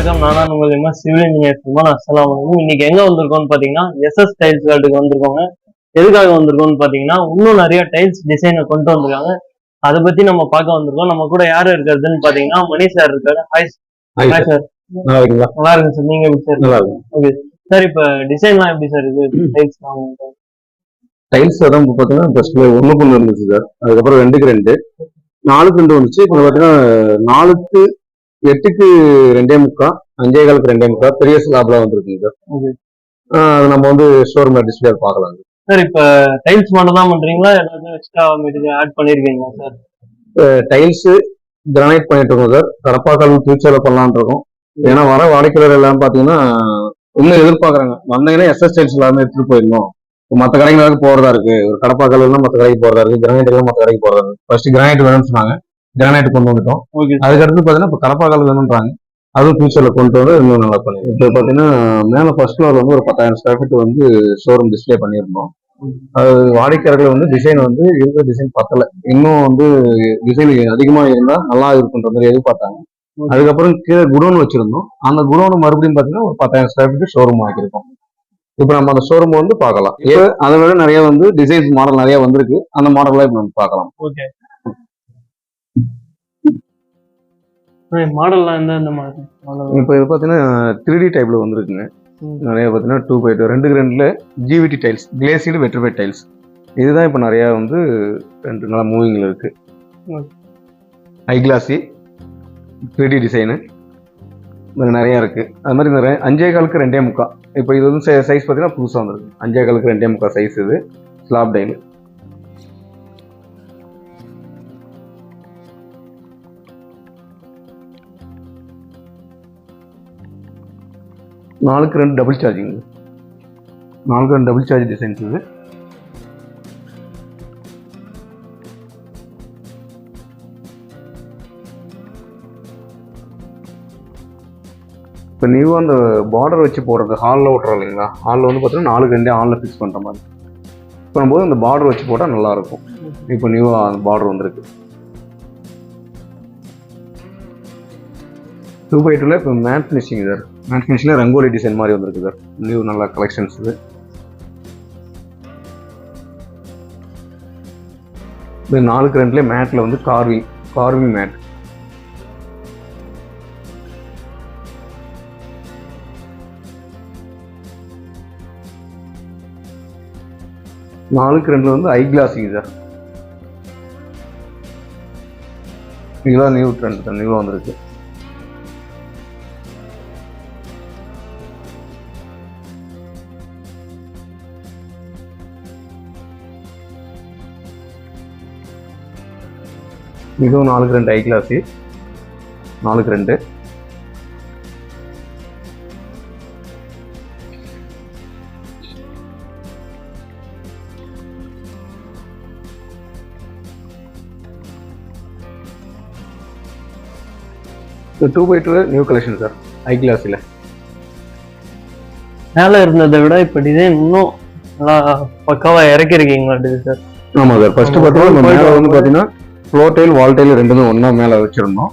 நான் தான் உங்கள் எம்எஸ் சிவில் இன்ஜினியர் சும்மா அஸ்லாம் இன்னைக்கு எங்க வந்திருக்கோம்னு பாத்தீங்கன்னா எஸ்எஸ் டைல்ஸ் வேர்ல்டுக்கு வந்திருக்கோங்க. எதுக்காக வந்திருக்கோம்னு பாத்தீங்கன்னா இன்னும் நிறைய டைல்ஸ் டிசைனை கொண்டு வந்திருக்காங்க. அதை பத்தி நம்ம பார்க்க வந்திருக்கோம். நம்ம கூட யாரு இருக்கிறதுன்னு பாத்தீங்கன்னா மணி சார் இருக்காரு. ஹாய் சார் நல்லா இருக்கு சார் நீங்க எப்படி சார் நல்லா இருக்கும் சார் இப்ப டிசைன்லாம் எப்படி சார் இது? டைல்ஸ் டைல்ஸ் தான் இப்போ பார்த்தீங்கன்னா ஒண்ணுக்கு ஒன்று இருந்துச்சு சார் அதுக்கப்புறம் ரெண்டுக்கு ரெண்டு. நாலுக்கு ரெண்டு வந்துச்சு. இப்போ பார்த்தீங்கன்னா நாலுக்கு எட்டுக்கு ரெண்டே முக்கா அஞ்சே காலுக்கு ரெண்டே முக்கா பெரிய ஸ்லாப்ல வந்திருக்குங்க சார். நம்ம வந்து ஷோரூம்ல டிஸ்பிளே பார்க்கலாம் சார். இப்ப டைல்ஸ் மட்டும் தான் பண்றீங்களா ஏதாவது எக்ஸ்ட்ரா மெட்டீரியல் ஆட் பண்ணிருக்கீங்களா சார்? டைல்ஸ் கிரானைட் பண்ணிட்டு இருக்கோம் சார். கடப்பாக்கல் ஃபியூச்சர்ல பண்ணலாம்னு இருக்கோம். ஏன்னா வர வாடிக்கையாளர் எல்லாம் பார்த்தீங்கன்னா இன்னும் எதிர்பார்க்குறாங்க. வந்தீங்கன்னா எஸ்எஸ் டைல்ஸ் எல்லாமே எடுத்துட்டு போயிடணும். மற்ற கடைங்களுக்கு போறதா இருக்கு. ஒரு கடப்பாக்கல் எல்லாம் மற்ற கடைக்கு போறதா இருக்கு. கிரானைட் எல்லாம் மற்ற கடைக்கு போறதா இருக்கு. ஃபர்ஸ்ட் கிரானைட் வேணும்னு சொன்னாங்க. கிரானைட் கொண்டு வந்துட்டோம். அதுக்கடுத்து பார்த்தீங்கன்னா இப்போ கடப்பாக்கல் வேணும்ன்றாங்க. அதுவும் ஃபியூச்சர்ல கொண்டு வந்து இன்னும் நல்லா பண்ணி இப்போ பார்த்தீங்கன்னா மேலே ஃபர்ஸ்ட் ஃப்ளோர்ல வந்து ஒரு பத்தாயிரம் ஸ்கொயர் ஃபீட் வந்து ஷோரூம் டிஸ்ப்ளே பண்ணியிருந்தோம். அது வாடிக்கையாளர்கள் வந்து டிசைன் வந்து இருக்கிற டிசைன் பத்தல. இன்னும் வந்து டிசைன் அதிகமா இருந்தா நல்லா இருக்குன்ற மாதிரி எதிர்பார்த்தாங்க. அதுக்கப்புறம் கீழே குடோன் வச்சிருந்தோம். அந்த குடோன் மறுபடியும் பார்த்தீங்கன்னா ஒரு பத்தாயிரம் ஸ்கொயர் ஃபீட் ஷோரூம் ஆக்கியிருக்கோம் இப்போ நம்ம அந்த ஷோரூம் வந்து பார்க்கலாம். அதை விட நிறைய வந்து டிசைன்ஸ் மாடல் நிறைய வந்திருக்கு. அந்த மாடல்லாம் இப்போ நம்ம பார்க்கலாம். மாடல்லாம் எந்த எந்த model? இப்போ இது பார்த்தீங்கன்னா த்ரீ டி டைப்ல வந்திருக்குங்க. நிறைய பார்த்தீங்கன்னா டூ பை டூ ரெண்டுக்கு ரெண்டுல GVT tiles glazed vitrified tiles இதுதான் இப்போ நிறைய வந்து ரெண்டு நாள் மூவிங்ல இருக்கு. ம். High glossy three D design நிறைய இருக்கு. அது மாதிரி நிறைய அஞ்சே காலுக்கு ரெண்டே முக்கா. இப்போ இது வந்து சைஸ் பார்த்தீங்கன்னா புதுசாக வந்திருக்கு. அஞ்சே காலுக்கு ரெண்டே முக்கா சைஸ் இது. ஸ்லாப் டைல் நாலுக்கு ரெண்டு டபுள் சார்ஜிங் நாலுக்கு ரெண்டு டபுள் சார்ஜ் டிசைன்ஸ் இது. இப்போ நியூவாக அந்த பார்டர் வச்சு போடுறது ஹாலில் ஓட்டுறோம் இல்லைங்களா? ஹாலில் வந்து பார்த்தீங்கன்னா நாலு ரெண்டே ஹாலில் ஃபிக்ஸ் பண்ணுற மாதிரி. பண்ணும்போது அந்த பார்டர் வச்சு போட்டால் நல்லாயிருக்கும் இப்போ நியூவாக அந்த பார்டர் வந்திருக்கு. டூ பை டூவில் இப்போ மேட் ஃபினிஷிங் சார் மேட் ஃபினிஷில் ரங்கோலி டிசைன் மாதிரி வந்திருக்கு சார். நியூ நல்ல கலெக்ஷன்ஸ் இது. இது நாலுக்கு ரெண்டுலேயே மேட்டில் வந்து கார்விங் கார்விங் மேட். நாலுக்கு ரெண்டில் வந்து ஐ கிளாஸிங் சார். இதெல்லாம் நியூ ட்ரெண்ட் நியூவாக வந்திருக்கு. இதுவும் நாலுக்கு ரெண்டு ஐ கிளாஸு நாலுக்கு ரெண்டு. Two by two new collection sir high கிளாஸில் மேல இருந்ததை விட இப்ப டிசைன் இன்னும் நல்லா பக்காவா இறக்கிருக்கீங்களா சார் ஆமாம் சார் ஃபர்ஸ்ட் போயிட்டு மேலே வந்து பார்த்தீங்கன்னா ஃப்ளோர் டைல் வால் டைல் ரெண்டுமே ஒன்றா மேலே வச்சிருந்தோம்.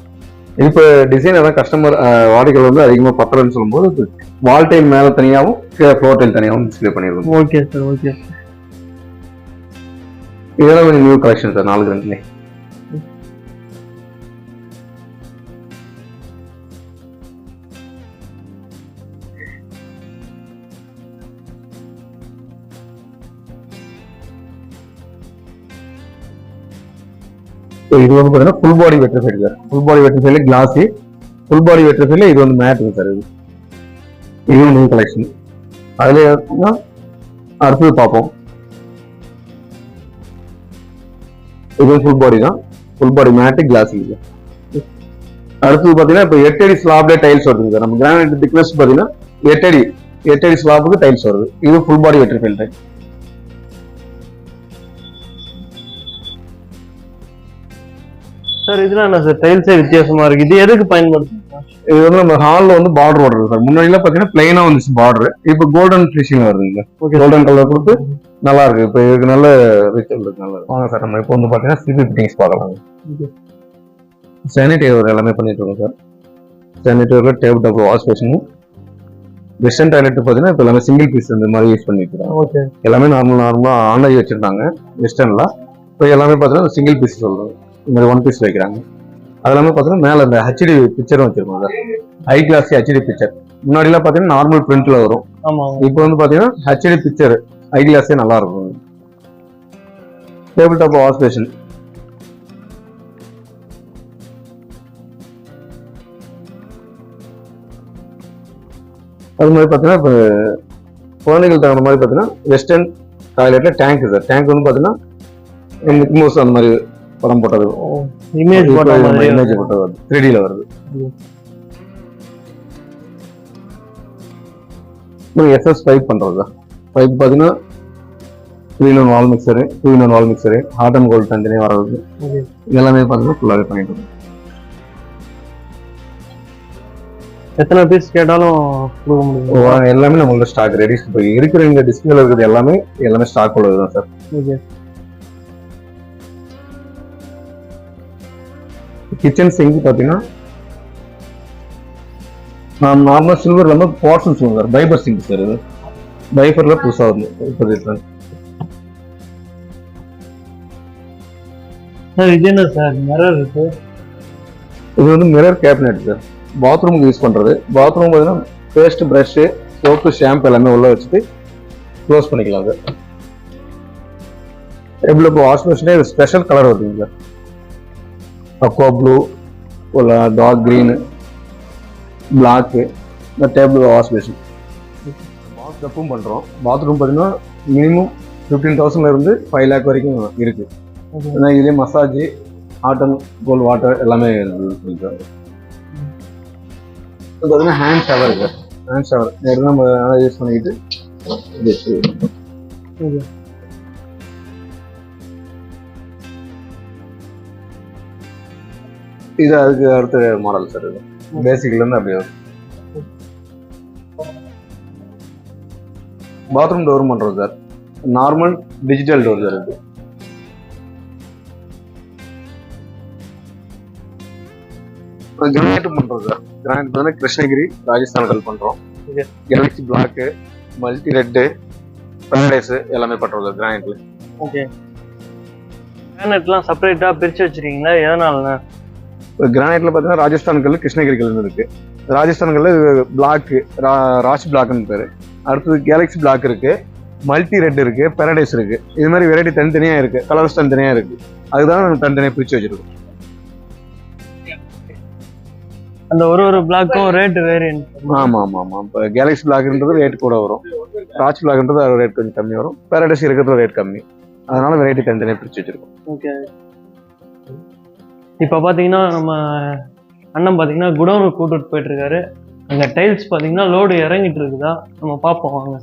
இப்போ டிசைன் அதான் கஸ்டமர் வாடிக்கையாளர் வந்து அதிகமாக பத்தலன்னு சொல்லும்போது வால் டைல் மேலே தனியாகவும் கீழே ஃப்ளோர் டைல் தனியாகவும் டிஸ்ப்ளே பண்ணியிருக்கோம் ஓகே சார் ஓகே இதெல்லாம் நியூ கலெக்ஷன் சார் நாலுக்கு ரெண்டுலேயே இது வந்து பார்த்தீங்கன்னா full body vitrified sir full body வெட்டர் சைடில் கிளாஸு ஃபுல் பாடி வெட்ரிஃபைல இது வந்து மேட்டுங்க சார் இது. இது நியூ கலெக்ஷன் அதுல அடுத்தது பார்ப்போம். இது ஃபுல் பாடி தான். ஃபுல் பாடி மேட்டு கிளாஸ் இல்லை அடுத்தது பார்த்தீங்கன்னா இப்போ எட்டு அடி டைல்ஸ் வருதுங்க சார் நம்ம கிரானைட் திக்னஸ் பார்த்தீங்கன்னா எட்டு அடி எட்டு அடி டைல்ஸ் வருது. இது full body vitrified tile sir இதெல்லாம் என்ன சார் டைல்ஸே வித்தியாசமா இருக்கு. இது எதுக்கு பயன்படுத்தும் இது வந்து நம்ம ஹாலில் வந்து பார்டர் ஓடுறது சார் முன்னாடிலாம் பார்த்தீங்கன்னா பிளைனா வந்துச்சு பார்டர் இப்போ கோல்டன் ஃபினிஷிங் வருதுங்க. கோல்டன் கலர் கொடுத்து நல்லா இருக்கு. இப்போ இதுக்கு நல்ல இருக்கு நல்லா இருக்கு. வாங்க சார் நம்ம இப்போ வந்து பார்த்தீங்கன்னா சிபி ஃபிட்டிங்ஸ் பார்க்கலாம். சானிடைசர் எல்லாமே பண்ணிட்டு இருக்கோம் சார். சானிட்டரியில் டேபிள் டாப் வாஷ் பேஷனும் வெஸ்டர்ன் டாய்லெட் பார்த்தீங்கன்னா இப்போ எல்லாமே சிங்கிள் பீஸ் இந்த மாதிரி யூஸ் பண்ணிக்கிறோம் ஓகே எல்லாமே நார்மல் நார்மலாக ஆன்லைன் வச்சிருந்தாங்க. வெஸ்டர்னில் இப்போ எல்லாமே பார்த்தீங்கன்னா சிங்கிள் பீஸ் சொல்கிறோம் இந்த ஒன் பீஸ் வைக்கிறாங்க. அது எல்லாமே பார்த்தீங்கன்னா மேலே இந்த ஹெச்டி பிக்சரும் வச்சிருக்கோம் sir. High class HD picture முன்னாடிலாம் பார்த்தீங்கன்னா நார்மல் பிரிண்ட்ல வரும். இப்போ வந்து பார்த்தீங்கன்னா ஹெச்டி பிக்சர் ஹை கிளாஸே நல்லா இருக்கும். டேபிள் டாப் வாஷ் பேஷன் அது மாதிரி பார்த்தீங்கன்னா இப்போ குழந்தைகள் தகுந்த மாதிரி பார்த்தீங்கன்னா வெஸ்டர்ன் டாய்லெட்ல டேங்க் சார் டேங்க் வந்து பார்த்தீங்கன்னா மிக்கி மவுஸ் அந்த மாதிரி படம் போட்டது. இமேஜ் இமேஜ் போட்டது. வருது. த்ரீ டியில் வருது எஸ்எஸ் பைப் பண்ணுறது பைப் பார்த்தீங்கன்னா three in wall mixer two in wall mixer hot and cold தனித்தனியாக வர்றது. எல்லாமே பார்த்தீங்கன்னா ஃபுல்லாகவே பண்ணிட்டு இருக்கோம். எத்தனை பீஸ் கேட்டாலும் கொடுக்க முடியும். எல்லாமே நம்மளோட ஸ்டாக் ரெடி இப்போ இருக்கிற இந்த டிஸ்பிளேல இருக்கிறது எல்லாமே எல்லாமே ஸ்டாக் உள்ளது தான் சார் ஓகே கிச்சன் சிங்க் பார்த்தீங்கன்னா நான் நார்மலாக சில்வர் இல்லாமல் portion sir fibre sink sir இது. பைபரில் புதுசாக வந்து இப்போ சார் இது என்ன சார் மிரர் இருக்கு இது வந்து மிரர் கேபினெட் சார் பாத்ரூமுக்கு யூஸ் பண்ணுறது பாத்ரூம் பார்த்தீங்கன்னா பேஸ்ட் ப்ரஷ்ஷு சோப்பு ஷாம்பு எல்லாமே உள்ள வச்சுட்டு க்ளோஸ் பண்ணிக்கலாம் சார் எப்படி இப்போ வாஷ் மிஷினே ஸ்பெஷல் கலர் வருதுங்க சார் அக்வா ப்ளூ ஒரு டார்க் க்ரீனு பிளாக்கு இந்த டேபிள் வாஷ் மிஷின் பாத் டப்பும் பண்ணுறோம் பாத்ரூம் பார்த்தீங்கன்னா மினிமம் ஃபிஃப்டீன் தௌசண்ட்ல இருந்து ஃபைவ் லேக் வரைக்கும் இருக்குது. ஏன்னா இதுலேயே massage hot and cold water எல்லாமே இருக்குது பார்த்தீங்கன்னா hand shower sir hand shower நேரம் நம்ம யூஸ் பண்ணிக்கிட்டு இது அதுக்கு அடுத்த மாடல் சார் இது. பேசிக்ல இருந்து அப்படியே வரும். பாத்ரூம் டோர் பண்றோம் sir normal digital door sir இது. கிரானைட் பண்றோம் சார் கிரானைட் வந்து கிருஷ்ணகிரி ராஜஸ்தான்கள் பண்றோம். Okay. Galaxy black multi red paradise எல்லாமே பண்றோம் சார் கிரானைட்ல ஓகே கிரானைட்லாம் செப்பரேட்டா பிரிச்சு வச்சிருக்கீங்களா? எதனாலண்ணா? கிரானைட்ல பார்த்தீங்கன்னா ராஜஸ்தான் கல் கிருஷ்ணகிரி கல் இருக்கு ராஜஸ்தான் கல் பிளாக் ராஷ் பிளாக்னு பேரு. அடுத்தது கேலக்ஸி பிளாக் இருக்கு. மல்டி ரெட் இருக்கு. பேரடைஸ் இருக்கு. இது மாதிரி வெரைட்டி தனித்தனியா இருக்கு. கலர்ஸ் தனித்தனியா இருக்கு. அதுதான் நம்ம தனித்தனியா பிரிச்சு வச்சிருக்கோம். அந்த ஒரு ஒரு பிளாக்கும் ரேட் வேரியன்ட் ஆமா ஆமா ஆமா. இப்போ கேலக்ஸி பிளாக்ன்றது ரேட் கூட வரும். ராஜ் பிளாக்ன்றது ரேட் கொஞ்சம் கம்மி வரும். பேரடைஸ் இருக்கிறது ரேட் கம்மி. அதனால வெரைட்டி தனித்தனியா பிரிச்சு வச்சிருக்கோம். ஓகே இப்போ பார்த்தீங்கன்னா நம்ம அண்ணன் பார்த்தீங்கன்னா குடோனுக்கு கூட்டிட்டு போயிட்டு இருக்காரு. அங்கே டைல்ஸ் பார்த்தீங்கன்னா லோடு இறங்கிட்டு இருக்குதா? நம்ம பார்ப்போம் வாங்க.